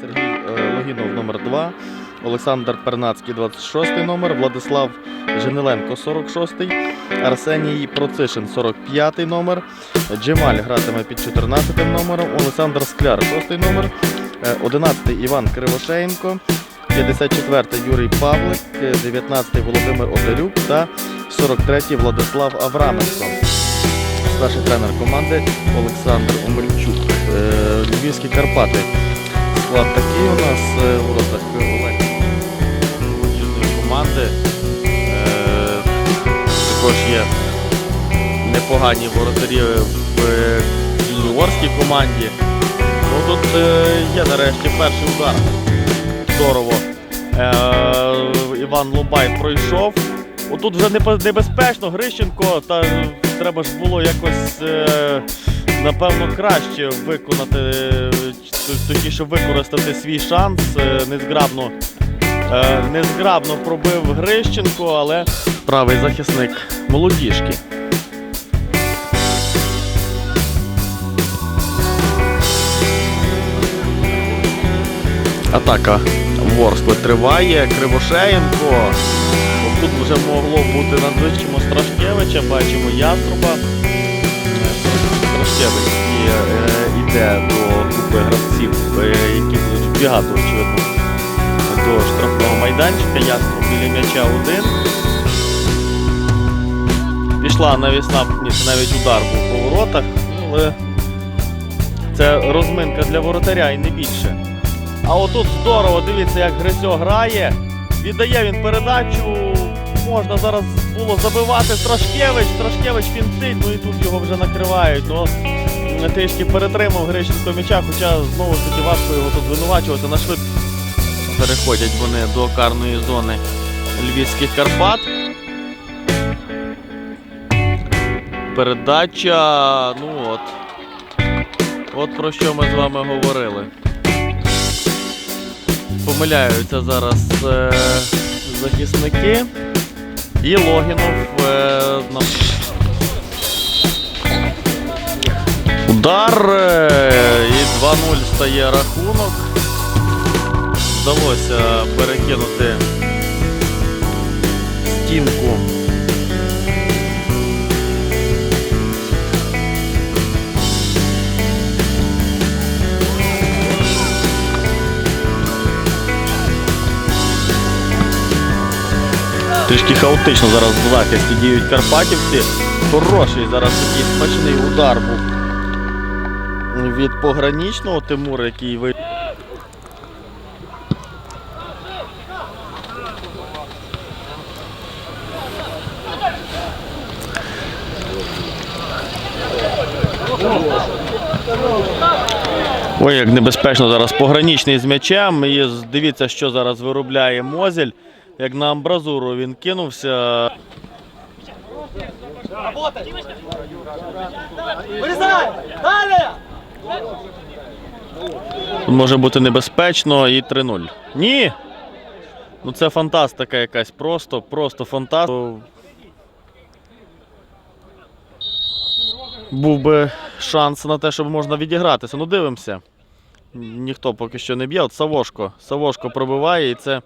Сергій е, Логінов номер 2, Олександр Пернацький 26 номер, Владислав Женеленко 46, Арсеній Процишин 45 номер, Джемаль гратиме під 14 номером, Олександр Скляр 6 номер, е, 11 Іван Кривошеєнко, 54 Юрій Павлик, е, 19 Володимир Озерюк та 43 Владислав Авраменко. Старший тренер команди Олександр Омельчук. Е, Львівські Карпати. Склад такий у нас е, в воротах Олег команди. Е, Також є непогані воротарі в е, юніорській команді. Ну, тут е, є нарешті перший удар. Здорово. Е, Іван Лобай пройшов. Отут вже небезпечно, Грищенко, та е, треба ж було якось, е, напевно, краще виконати, е, точніше використати свій шанс. Е, Незграбно, е, незграбно пробив Грищенко, але правий захисник молодіжки. Атака Ворскли триває. Кривошеєнко. Тут вже могло бути надвищимо Страшкевича, бачимо Яструба. Гравців, е, які будуть вбігати, очевидно, до штрафного майданчика. Яструб біля м'яча один. Пішла навісна, ні, це навіть удар був по воротах, але це розминка для воротаря і не більше. А отут здорово, дивіться, як Грисьо грає. Віддає він передачу. Можна зараз було забивати Страшкевич. Страшкевич фінтить, ну і тут його вже накривають. Ну, трішки перетримав Грищенко м'яча, хоча знову ж таки важко його тут звинувачувати. На швид переходять вони до карної зони Львівських Карпат. Передача. Ну от. От про що ми з вами говорили. Помиляються зараз е, захисники. І Логінов е, на... Удар е, і 2-0 стає рахунок. Вдалося перекинути стінку. Трішки хаотично зараз в захисті діють карпатівці. Хороший зараз такий смачний удар був від пограничного Тимура, який ви. Ой, як небезпечно зараз пограничний з м'ячем. І дивіться, що зараз виробляє Мозель. Як на амбразуру він кинувся. Вырезай! Далее! Може бути небезпечно і 3-0. Ні! Ну це фантастика якась. Просто, просто фантастика. Був би шанс на те, щоб можна відігратися. Ну дивимося. Ніхто поки що не б'є. От Савошко. Савошко пробиває і це